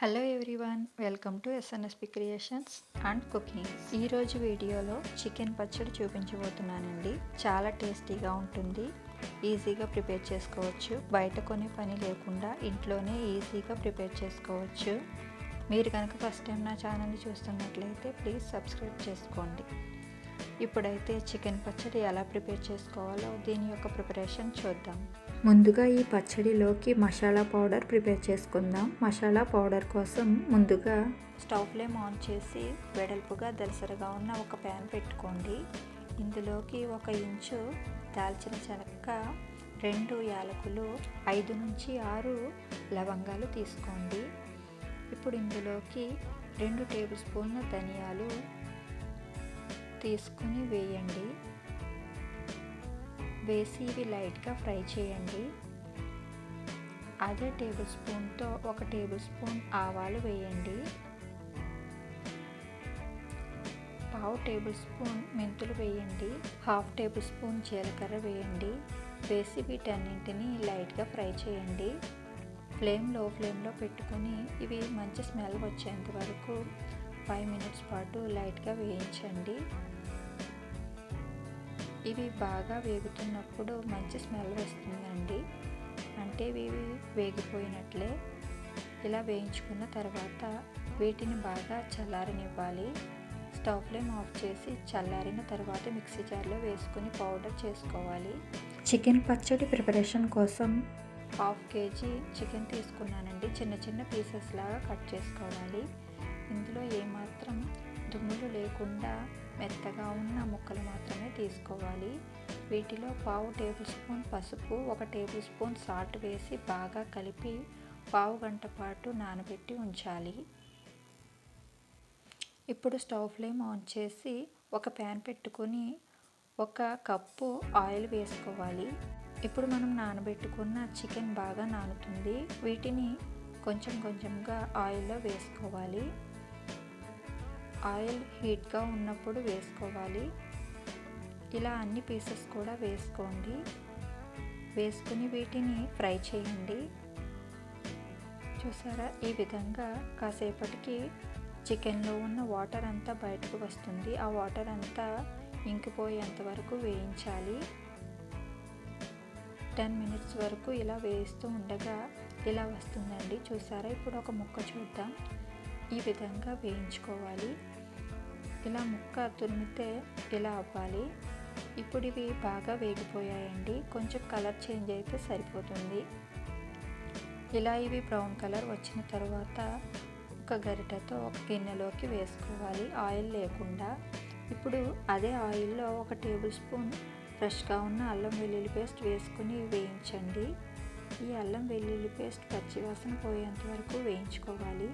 Hello everyone welcome to SNSP creations and cooking ఈరోజు వీడియోలో chicken పచ్చడి చూపించబోతున్నానండి. చాలా టేస్టీగా ఉంటుంది ఈజీగా ప్రిపేర్ చేసుకోవచ్చు. బయట కొనే పని లేకుండా ఇంట్లోనే ఈజీగా ప్రిపేర్ చేసుకోవచ్చు. మీరు కనుక ఫస్ట్ టైం నా ఛానల్ని చూస్తున్నట్లయితే ప్లీజ్ సబ్స్క్రైబ్ చేసుకోండి. ఇప్పుడైతే చికెన్ పచ్చడి ఎలా ప్రిపేర్ చేసుకోవాలో దీని యొక్క ప్రిపరేషన్ చూద్దాం. ముందుగా ఈ పచ్చడిలోకి మసాలా పౌడర్ ప్రిపేర్ చేసుకుందాం. మసాలా పౌడర్ కోసం ముందుగా స్టవ్ ఫ్లేమ్ ఆన్ చేసి వెడల్పుగా దలసరగా ఉన్న ఒక ప్యాన్ పెట్టుకోండి. ఇందులోకి ఒక ఇంచు దాల్చిన చెనక్క రెండు యాలకులు ఐదు నుంచి ఆరు లవంగాలు తీసుకోండి. ఇప్పుడు ఇందులోకి రెండు టేబుల్ స్పూన్ల ధనియాలు తీసుకుని వేయండి. వేసి ఇవి లైట్గా ఫ్రై చేయండి. అదే టేబుల్ స్పూన్తో ఒక టేబుల్ స్పూన్ ఆవాలు వేయండి. పావు టేబుల్ స్పూన్ మెంతులు వేయండి. హాఫ్ టేబుల్ స్పూన్ జీలకర్ర వేయండి. వేసి వీటన్నింటినీ లైట్గా ఫ్రై చేయండి. ఫ్లేమ్లో ఫ్లేమ్లో పెట్టుకొని ఇవి మంచి స్మెల్ వచ్చేంత వరకు ఫైవ్ మినిట్స్ పాటు లైట్గా వేయించండి. ఇవి బాగా వేగుతున్నప్పుడు మంచి స్మెల్ వస్తుందండి. అంటే ఇవి వేగిపోయినట్లే ఇలా వేయించుకున్న తర్వాత వీటిని బాగా చల్లారనివ్వాలి. స్టవ్ ఫ్లేమ్ ఆఫ్ చేసి చల్లారిన తర్వాత మిక్సీ జార్లో వేసుకుని పౌడర్ చేసుకోవాలి. చికెన్ పచ్చడి ప్రిపరేషన్ కోసం హాఫ్ కేజీ చికెన్ తీసుకున్నానండి. చిన్న చిన్న పీసెస్ లాగా కట్ చేసుకోవాలి. ఇందులో ఏమాత్రం దుమ్ములు లేకుండా మెత్తగా ఉన్న ముక్కలు మాత్రమే తీసుకోవాలి. వీటిలో పావు టేబుల్ స్పూన్ పసుపు ఒక టేబుల్ స్పూన్ సాల్ట్ వేసి బాగా కలిపి పావు గంట పాటు నానబెట్టి ఉంచాలి. ఇప్పుడు స్టవ్ ఫ్లేమ్ ఆన్ చేసి ఒక ప్యాన్ పెట్టుకొని ఒక కప్పు ఆయిల్ వేసుకోవాలి. ఇప్పుడు మనం నానబెట్టుకున్న చికెన్ బాగా నానుతుంది. వీటిని కొంచెం కొంచెంగా ఆయిల్లో వేసుకోవాలి. ఆయిల్ హీట్గా ఉన్నప్పుడు వేసుకోవాలి. ఇలా అన్ని పీసెస్ కూడా వేసుకోండి. వేసుకుని వీటిని ఫ్రై చేయండి. చూసారా? ఈ విధంగా కాసేపటికి చికెన్లో ఉన్న వాటర్ అంతా బయటకు వస్తుంది. ఆ వాటర్ అంతా ఇంకిపోయేంత వరకు వేయించాలి. టెన్ మినిట్స్ వరకు ఇలా వేస్తూ ఉండగా ఇలా వస్తుందండి. చూసారా? ఇప్పుడు ఒక ముక్క చూద్దాం. ఈ విధంగా వేయించుకోవాలి. ఇలా ముక్క తురిమితే ఇలా అవ్వాలి? ఇప్పుడు ఇవి బాగా వేగిపోయాయండి. కొంచెం కలర్ చేంజ్ అయితే సరిపోతుంది. ఇలా ఇవి బ్రౌన్ కలర్ వచ్చిన తర్వాత ఒక గరిటెతో ఒక గిన్నెలోకి వేసుకోవాలి. ఆయిల్ లేకుండా. ఇప్పుడు అదే ఆయిల్లో ఒక టేబుల్ స్పూన్ ఫ్రెష్గా ఉన్న అల్లం వెల్లుల్లి పేస్ట్ వేసుకుని వేయించండి. ఈ అల్లం వెల్లుల్లి పేస్ట్ పచ్చివాసన పోయేంత వరకు వేయించుకోవాలి.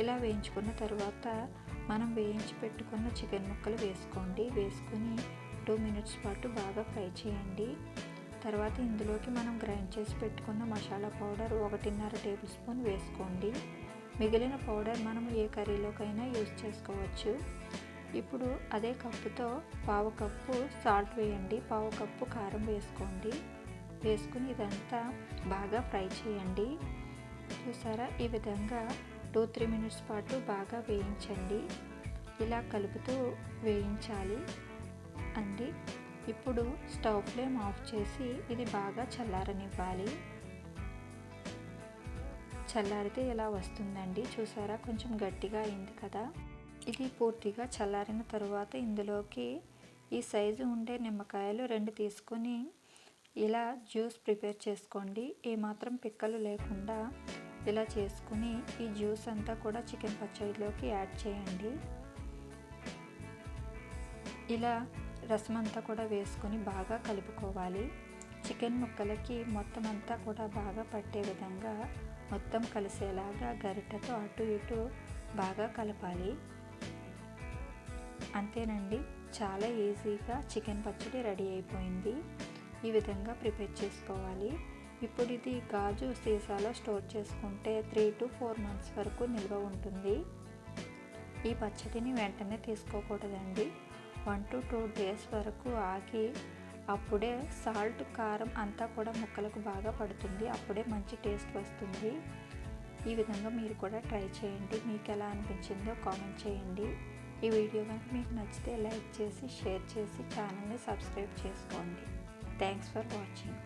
ఇలా వేయించుకున్న తర్వాత మనం వేయించి పెట్టుకున్న చికెన్ ముక్కలు వేసుకోండి. వేసుకొని టూ మినిట్స్ పాటు బాగా ఫ్రై చేయండి. తర్వాత ఇందులోకి మనం గ్రైండ్ చేసి పెట్టుకున్న మసాలా పౌడర్ ఒకటిన్నర టేబుల్ స్పూన్ వేసుకోండి. మిగిలిన పౌడర్ మనం ఏ కర్రీలోకైనా యూజ్ చేసుకోవచ్చు. ఇప్పుడు అదే కప్పుతో పావు కప్పు సాల్ట్ వేయండి. పావు కప్పు కారం వేసుకోండి. వేసుకుని ఇదంతా బాగా ఫ్రై చేయండి. చూసారా? ఈ విధంగా టూ త్రీ మినిట్స్ పాటు బాగా వేయించండి. ఇలా కలుపుతూ వేయించాలి. అండి ఇప్పుడు స్టవ్ ఫ్లేమ్ ఆఫ్ చేసి ఇది బాగా చల్లారనివ్వాలి. చల్లారితే ఇలా వస్తుందండి? చూసారా? కొంచెం గట్టిగా అయింది కదా? ఇది పూర్తిగా చల్లారిన తర్వాత ఇందులోకి ఈ సైజు ఉండే నిమ్మకాయలు రెండు తీసుకొని ఇలా జ్యూస్ ప్రిపేర్ చేసుకోండి. ఏమాత్రం పిక్కలు లేకుండా ఇలా చేసుకుని ఈ జ్యూస్ అంతా కూడా చికెన్ పచ్చడిలోకి యాడ్ చేయండి. ఇలా రసం అంతా కూడా వేసుకొని బాగా కలుపుకోవాలి. చికెన్ ముక్కలకి మొత్తం అంతా కూడా బాగా పట్టే విధంగా మొత్తం కలిసేలాగా గరిటెతో అటు ఇటు బాగా కలపాలి. అంతేనండి చాలా ఈజీగా చికెన్ పచ్చడి రెడీ అయిపోయింది. ఈ విధంగా ప్రిపేర్ చేసుకోవాలి. ఇప్పుడు ఇది గాజు సీసాలో స్టోర్ చేసుకుంటే త్రీ టు ఫోర్ మంత్స్ వరకు నిల్వ ఉంటుంది. ఈ పచ్చడిని వెంటనే తీసుకోకూడదండి. వన్ టు టూ డేస్ వరకు ఆగి అప్పుడే సాల్ట్ కారం అంతా కూడా ముక్కలకు బాగా పడుతుంది. అప్పుడే మంచి టేస్ట్ వస్తుంది. ఈ విధంగా మీరు కూడా ట్రై చేయండి. మీకు ఎలా అనిపించిందో కామెంట్ చేయండి. ఈ వీడియో కనుక మీకు నచ్చితే లైక్ చేసి షేర్ చేసి ఛానల్ని సబ్స్క్రైబ్ చేసుకోండి. Thanks for watching.